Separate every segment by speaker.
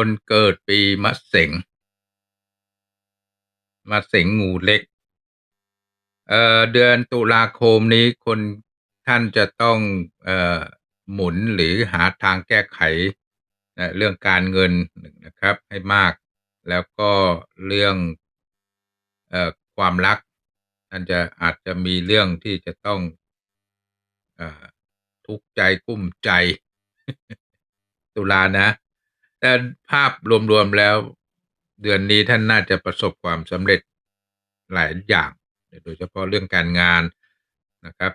Speaker 1: คนเกิดปีมะเสงมะเสงงูเล็ก เอ่อเดือนตุลาคมนี้คนท่านจะต้องเอ่อหมุนหรือหาทางแก้ไขนะเรื่องการเงินนะครับให้มาก แล้วก็เรื่องเอ่อความรักท่านจะอาจจะมีเรื่องที่จะต้องอทุกข์ใจกุ้มใจ ตุลานะ แต่ภาพรวมๆแล้ว เดือนนี้ท่านน่าจะประสบความสำเร็จหลายอย่าง โดยเฉพาะเรื่องการงานนะครับ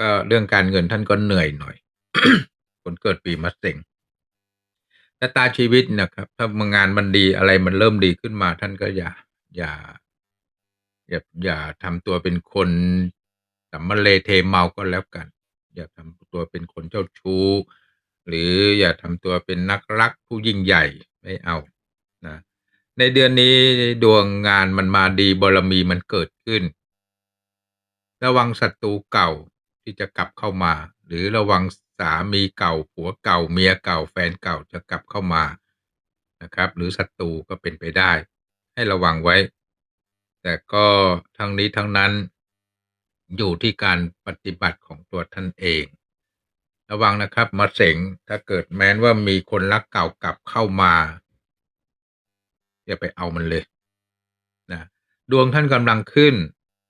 Speaker 1: ก็เรื่องการเงินท่านก็เหนื่อยหน่อย คนเกิดปีมะเส็งชะตาชีวิตนะครับ ถ้างานมันดีอะไรมันเริ่มดีขึ้นมา ท่านก็อย่า อย่า อย่าอย่าทำตัวเป็นคนสัมมาเลเทเมาก็แล้วกัน อย่าทำตัวเป็นคนเจ้าชู้ หรืออย่าทำตัวเป็นนักรักผู้ยิ่งใหญ่ไม่เอานะในเดือนนี้ดวงงานมันมาดีบารมีมันเกิดขึ้น ระวังศัตรูเก่าที่จะกลับเข้ามา หรือระวังสามีเก่าผัวเก่าเมียเก่าแฟนเก่าจะกลับเข้ามานะครับ หรือศัตรูก็เป็นไปได้ ให้ระวังไว้ แต่ก็ทั้งนี้ทั้งนั้นอยู่ที่การปฏิบัติของตัวท่านเอง ระวังนะครับมาเสงถ้าเกิดแม้นว่ามีคนรักเก่ากลับเข้ามาอย่าไปเอามันเลยนะดวงท่านกำลังขึ้น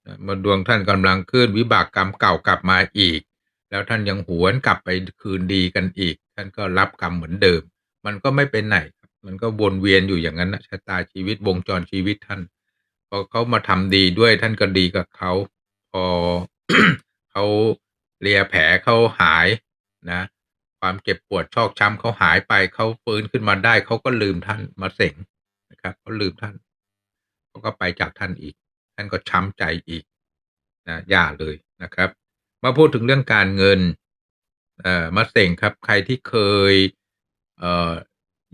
Speaker 1: นะมาดวงท่านกำลังขึ้น วิบากกรรมเก่ากลับมาอีก แล้วท่านยังหวนกลับไปคืนดีกันอีก ท่านก็รับกรรมเหมือนเดิม มันก็ไม่เป็นไหนมันก็วนเวียนอยู่อย่างนั้นนะชะตาชีวิตวงจรชีวิตท่านพอเขามาทำดีด้วยท่านก็ดีกับเขาพอเขาเลียแผลเขาหาย นะ ความเจ็บปวดชอกช้ำเขาหายไปเขาฟื้นขึ้นมาได้เขาก็ลืมท่านมาเสงนะครับเขาลืมท่านเขาก็ไปจากท่านอีก ท่านก็ช้ำใจอีกนะอย่าเลยนะครับ มาพูดถึงเรื่องการเงินเอ่อมาเสงครับ ใครที่เคยเอ่อ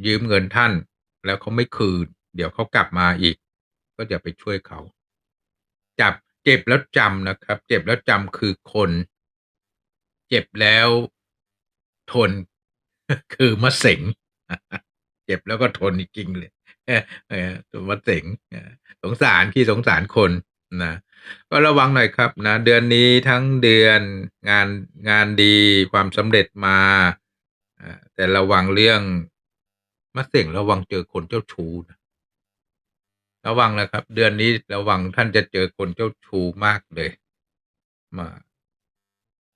Speaker 1: ยืมเงินท่าน แล้วเขาไม่คืน เดี๋ยวเขากลับมาอีก ก็อย่าไปช่วยเขา จับเจ็บแล้วจำนะครับ เจ็บแล้วจำคือคน เจ็บแล้ว ทน คือมะเสงเจ็บแล้วก็ทนจริงเลยตัวมะเสงสงสารขี้สงสารคนนะก็ระวังหน่อยครับนะ เดือนนี้ทั้งเดือนงานงานดีความสำเร็จมาอ่าแต่ระวังเรื่องมะเสงระวังเจอคนเจ้าชู้นะระวังนะครับ เดือนนี้ระวังท่านจะเจอคนเจ้าชู้มากเลย มา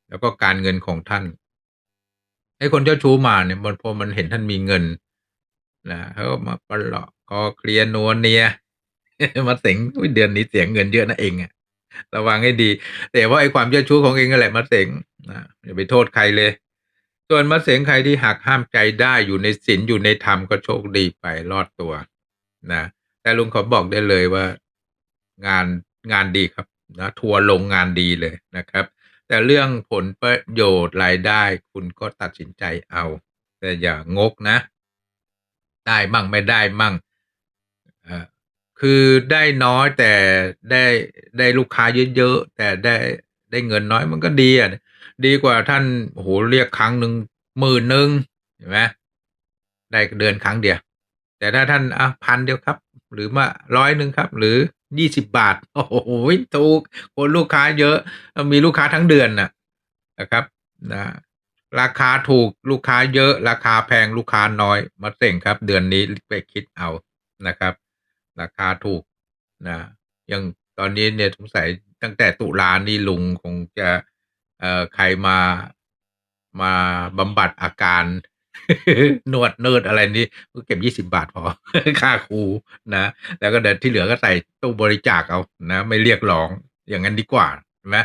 Speaker 1: แล้วก็การเงินของท่าน ไอ้คนเจ้าชู้มาเนี่ยมันพอมันเห็นท่านมีเงินนะเขาก็มาปลอกคอเคลียนัวเนีย มาเสงอุ๊ยเดือนนี้เสียเงินเยอะนะเองอะระวังให้ดี แต่ว่าไอ้ความเจ้าชู้ของเองนั่นแหละมาเสงนะอย่าไปโทษใครเลย ส่วนมาเสงใครที่หักห้ามใจได้อยู่ในศีลอยู่ในธรรมก็โชคดีไปรอดตัวนะแต่ลุงขอบอกได้เลยว่า งานงานดีครับนะทัวร์ลงงานดีเลยนะครับ แต่เรื่องผลประโยชน์รายได้คุณก็ตัดสินใจเอา แต่อย่างกนะ ได้มั่งไม่ได้มั่งคือได้น้อยแต่ได้ได้ลูกค้าเยอะๆแต่ได้ได้เงินน้อยมันก็ดีอะดีกว่าท่านโอ้โหเรียกครั้งหนึ่งหมื่นหนึ่งเห็นไหมได้เดือนครั้งเดียว แต่ถ้าท่านอะพันเดียวครับ หรือมาร้อยหนึ่งครับ หรือ ยี่สิบบาท โอ้โหถูกคนลูกค้าเยอะ มีลูกค้าทั้งเดือนน่ะนะครับนะราคาถูกลูกค้าเยอะ ราคาแพงลูกค้าน้อย มาเส่งครับ เดือนนี้ไปคิดเอานะครับ ราคาถูกนะยังตอนนี้เนี่ยสงสัยตั้งแต่ตุลานี่ลุงคงจะเอ่อใครมามาบำบัดอาการ นวดเนิดอะไรนี้ก็เก็บยี่สิบาทพอ ค่าครูนะ แล้วก็เดี๋ยวที่เหลือก็ใส่ตู้บริจาคเอานะ ไม่เรียกร้องอย่างนั้นดีกว่าใช่ไหม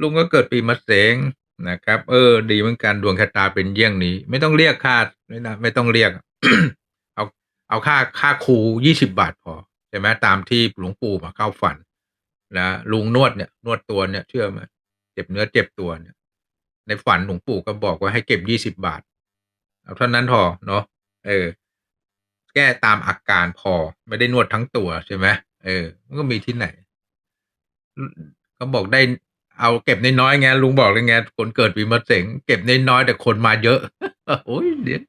Speaker 1: ลุงก็เกิดปีมะเสงนะครับ เออ ดีเหมือนกันดวงชะตาเป็นเยี่ยงนี้ ไม่ต้องเรียกค่าไม่นะไม่ต้องเรียก เอาเอาค่าค่าครูยี่สิบาทพอใช่ไหมตามที่หลวงปู่มาเข้าฝันนะลุงนวดเนี่ยนวดตัวเนี่ยเชื่อไหมเจ็บเนื้อเจ็บตัวเนี่ยในฝันหลวงปู่ก็บอกว่าให้เก็บยี่สิบาท เอาเท่านั้นพอเนาะเออ แก้ตามอาการพอไม่ได้นวดทั้งตัวใช่ไหมเออ มันก็มีที่ไหนเขาบอกได้เอาเก็บน้อยๆไงลุงบอกเลยไงคนเกิดปีมะเสงเก็บน้อยๆแต่คนมาเยอะโอ้ยเดี๋ยว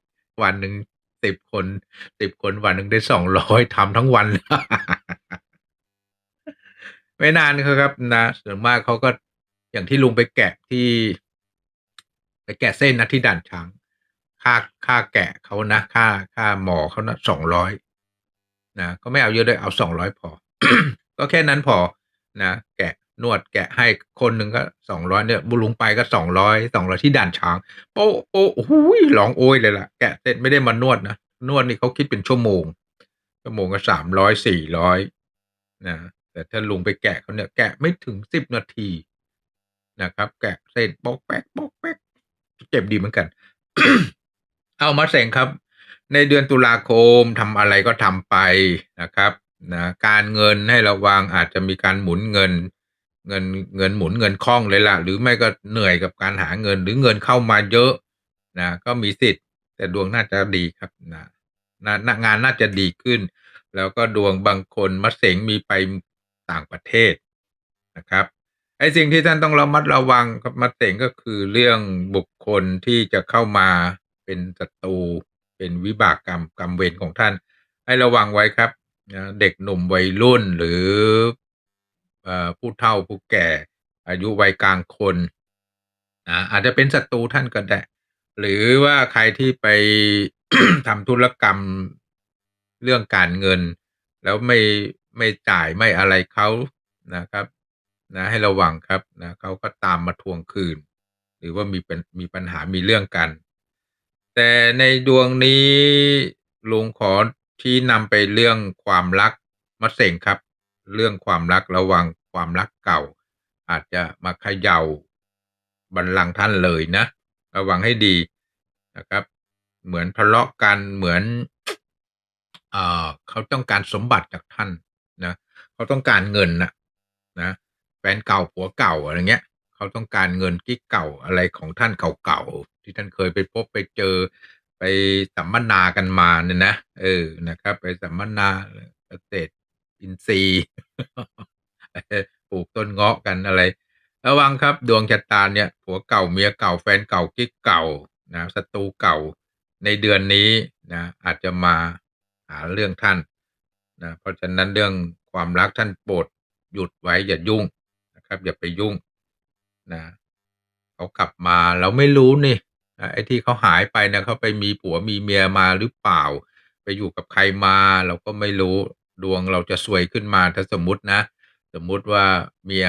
Speaker 1: วันหนึ่ง10คน10คนวันหนึ่งได้200ทำทั้งวัน ไม่นานครับนะส่วนมากเขาก็อย่างที่ลุงไปแกะที่ ไปแกะเส้นนะที่ด่านช้าง ค่าค่าแกะเขานะค่าค่าหมอเขานะ200นะก็ไม่เอาเยอะด้วยเอา200พอ ก็แค่นั้นพอนะแกะนวดแกะให้คนหนึ่งก็200เนี่ยบุลุงไปก็200 200ที่ด่านช้างโป๊ะโอ้โฮร้องโอยเลยล่ะ แกะเสร็จไม่ได้มานวดนะนวดนี่เขาคิดเป็นชั่วโมงชั่วโมงละ300 400นะแต่ถ้าลุงไปแกะเขาเนี่ยแกะไม่ถึง10นาทีนะครับ แกะเส้นป๊อกแป๊กเจ็บดีเหมือนกัน เอามะเสงครับ ในเดือนตุลาคมทำอะไรก็ทำไปนะครับนะการเงินให้ระวังอาจจะมีการหมุนเงิน เงินเงินหมุนเงินคล่องเลยล่ะ หรือไม่ก็เหนื่อยกับการหาเงินหรือเงินเข้ามาเยอะนะก็มีสิทธิ์ แต่ดวงน่าจะดีครับนะนานงานน่าจะดีขึ้น แล้วก็ดวงบางคนมะเสงมีไปต่างประเทศนะครับไอ้สิ่งที่ท่านต้องระมัดระวังครับมะเสงก็คือเรื่องบุคคลที่จะเข้ามา เป็นศัตรูเป็นวิบากกรรมกรรมเวรของท่าน ให้ระวังไว้ครับนะเด็กหนุ่มวัยรุ่นหรือผู้เฒ่าผู้แก่ อายุวัยกลางคนนะอาจจะเป็นศัตรูท่านก็ได้หรือว่าใครที่ไปทำธุรกรรมเรื่องการเงิน แล้วไม่ไม่จ่ายไม่อะไรเขานะครับ นะให้ระวังครับนะเขาก็ตามมาทวงคืน หรือว่ามีเป็นมีปัญหามีเรื่องกัน แต่ในดวงนี้ลุงขอชี้นำไปเรื่องความรักมะเสงครับ เรื่องความรักระวังความรักเก่า อาจจะมาเขย่าบัลลังก์ท่านเลยนะ ระวังให้ดีนะครับ เหมือนทะเลาะกันเหมือนเออเขาต้องการสมบัติจากท่านนะเขาต้องการเงินนะนะแฟนเก่าผัวเก่าอะไรเงี้ย เขาต้องการเงินกิ๊กเก่าอะไรของท่านเก่าๆ ที่ท่านเคยไปพบไปเจอไปสัมมนากันมาเนี่ยนะเออนะครับ ไปสัมมนาเกษตรอินทรีย์ปลูกต้นเงาะกันอะไร ระวังครับดวงชะตาเนี่ยผัวเก่าเมียเก่าแฟนเก่ากิ๊กเก่านะศัตรูเก่าในเดือนนี้นะอาจจะมาหาเรื่องท่านนะเพราะฉะนั้นเรื่องความรักท่านโปรดหยุดไว้อย่ายุ่งนะครับ อย่าไปยุ่งนะเขากลับมาเราไม่รู้นี่ ไอ้ที่เขาหายไปเนี่ยเขาไปมีผัวมีเมียมาหรือเปล่า ไปอยู่กับใครมาเราก็ไม่รู้ ดวงเราจะซวยขึ้นมาถ้าสมมตินะ สมมุติว่าเมีย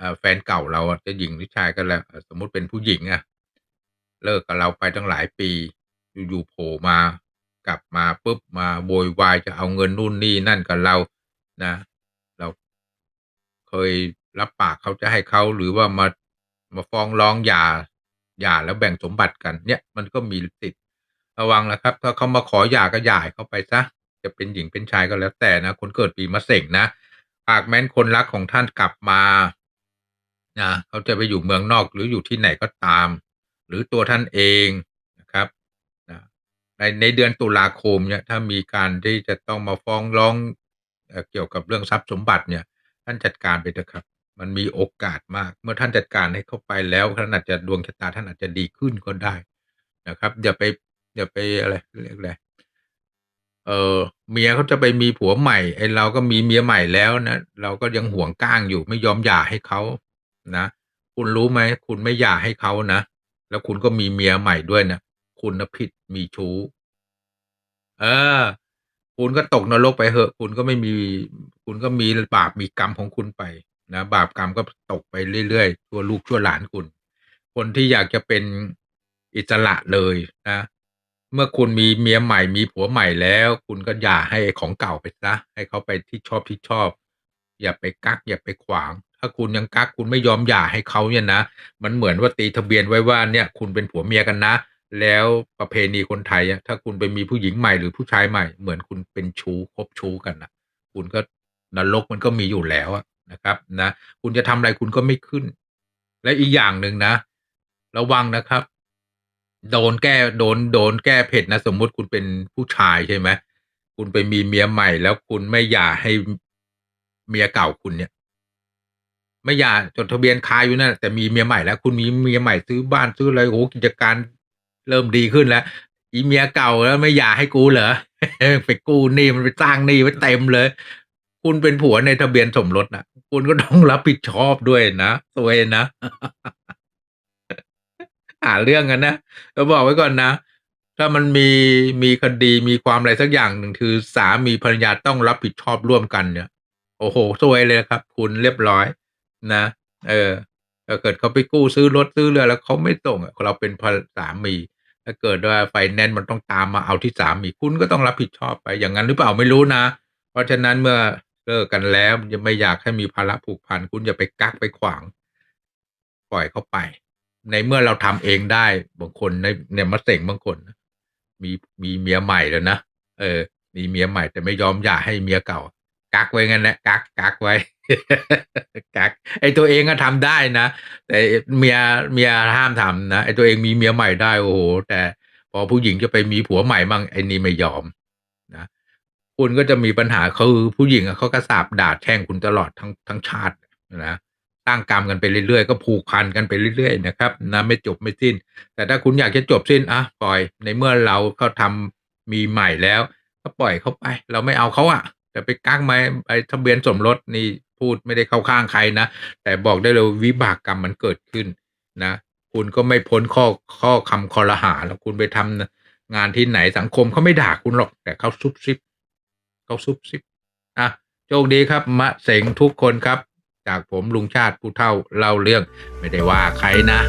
Speaker 1: อ่าแฟนเก่าเราอะจะหญิงหรือชายก็แล้ว สมมุติเป็นผู้หญิงอะเลิกกับเราไปตั้งหลายปี อยู่ๆโผล่มา กลับมาปุ๊บมาโวยวายจะเอาเงินนู่นนี่นั่นกับเรานะ เราเคยรับปากเขาจะให้เขาหรือว่ามามาฟ้องร้องหย่า หย่าแล้วแบ่งสมบัติกันเนี่ยมันก็มีสิทธิ์ระวังนะครับ ถ้าเขามาขอหย่าก็หย่าให้เขาไปเสียจะเป็นหญิงเป็นชายก็แล้วแต่นะ คนเกิดปีมะเสงนะหากแม้นคนรักของท่านกลับมานะเขาจะไปอยู่เมืองนอกหรืออยู่ที่ไหนก็ตาม หรือตัวท่านเองนะครับนะในในเดือนตุลาคมเนี่ยถ้ามีการที่จะต้องมาฟ้องร้องเกี่ยวกับเรื่องทรัพย์สมบัติเนี่ย ท่านจัดการไปเถอะครับ มันมีโอกาสมาก เมื่อท่านจัดการให้เขาไปแล้วท่านอาจจะดวงชะตาท่านอาจจะดีขึ้นก็ได้นะครับ อย่าไปอย่าไปอะไรเรียกอะไรเออเมียเขาจะไปมีผัวใหม่ไอ้เราก็มีเมียใหม่แล้วนะเราก็ยังห่วงก้างอยู่ไม่ยอมหย่าให้เขานะคุณรู้ไหมคุณไม่หย่าให้เขานะแล้วคุณก็มีเมียใหม่ด้วยนะคุณนะผิดมีชู้ เออ คุณก็ตกนรกไปเหอะ คุณก็ไม่มี คุณก็มีบาปมีกรรมของคุณไป นะบาปกรรมก็ตกไปเรื่อยๆชั่วลูกชั่วหลานคุณ คนที่อยากจะเป็นอิสระเลยนะเมื่อคุณมีเมียใหม่มีผัวใหม่แล้ว คุณก็หย่าให้ของเก่าไปเสียให้เขาไปที่ชอบๆอบ อย่าไปกัก อย่าไปขวาง ถ้าคุณยังกักคุณไม่ยอมหย่าให้เขาเนี่ยนะมันเหมือนว่าตีทะเบียนไว้ว่าเนี่ย คุณเป็นผัวเมียกันนะ แล้วประเพณีคนไทยถ้าคุณไปมีผู้หญิงใหม่หรือผู้ชายใหม่ เหมือนคุณเป็นชู้คบชู้กันนะคุณก็นรกมันก็มีอยู่แล้วอะ นะครับนะคุณจะทำอะไรคุณก็ไม่ขึ้น และอีกอย่างหนึ่งนะ ระวังนะครับ โดนแก้โดนโดนแก้เผ็ดนะ สมมุติคุณเป็นผู้ชายใช่ไหมคุณไปมีเมียใหม่ แล้วคุณไม่หย่าให้เมียเก่าคุณเนี่ย ไม่หย่าจดทะเบียนคาอยู่นั่นแต่มีเมียใหม่แล้ว คุณมีเมียใหม่ซื้อบ้านซื้ออะไรโอ้กิจการเริ่มดีขึ้นแล้วอีเมียเก่าแล้วไม่หย่าให้กูเหรอไปกู้หนี้มันไปสร้างหนี้ไว้เต็มเลย คุณเป็นผัวในทะเบียนสมรสนะคุณก็ต้องรับผิดชอบด้วยนะสวยนะหาเรื่องกันนะเราบอกไว้ก่อนนะ ถ้ามันมีมีคดีมีความอะไรสักอย่างหนึ่งคือ สามีภรรยาต้องรับผิดชอบร่วมกันเนี่ย โอ้โหสวยเลยครับ คุณเรียบร้อย นะ เออถ้าเกิดเขาไปกู้ซื้อรถซื้อเรือแล้วเขาไม่ส่งเราเป็นสามีถ้าเกิดว่าไฟแนนซ์มันต้องตามมาเอาที่สามีคุณก็ต้องรับผิดชอบไปอย่างนั้นหรือเปล่าไม่รู้นะ เพราะฉะนั้นเมื่อ เลิกกันแล้วยังไม่อยากให้มีภาระผูกพันคุณอย่าไปกักไปขวาง ปล่อยเขาไป ในเมื่อเราทำเองได้บางคนในเนี่ยมะเส็งบางคนมีมีเมียใหม่แล้วนะเออ มีเมียใหม่แต่ไม่ยอมหย่าให้เมียเก่า กักไว้งั้นแหละกักกักไว้กักไอตัวเองก็ทำได้นะแต่เมียเมียห้ามทำนะไอตัวเองมีเมียใหม่ได้โอ้โหแต่พอผู้หญิงจะไปมีผัวใหม่มั่งไอนี่ไม่ยอม คุณก็จะมีปัญหาคือผู้หญิงเขาก็สาบด่าแช่งคุณตลอดทั้งทั้งชาตินะสร้างกรรมกันไปเรื่อยๆ ก็ผูกพันกันไปเรื่อยๆนะครับนะไม่จบไม่สิ้น แต่ถ้าคุณอยากจะจบสิ้นอะปล่อยในเมื่อเราเขาทำมีใหม่แล้ว ก็ปล่อยเขาไป เราไม่เอาเขาอะแต่ไปกักมาไอ้ทะเบียนสมรสนี่พูดไม่ได้เข้าข้างใครนะ แต่บอกได้เลยวิบากกรรมมันเกิดขึ้นนะ คุณก็ไม่พ้นข้อข้อคำคอรหาแล้วคุณไปทำงานที่ไหนสังคมเขาไม่ด่าคุณหรอก แต่เขาซุบซิบ เขาซุบซิบอะโชคดีครับ มะเสงทุกคนครับ จากผมลุงชาติผู้เท่าเล่าเรื่องไม่ได้ว่าใครนะ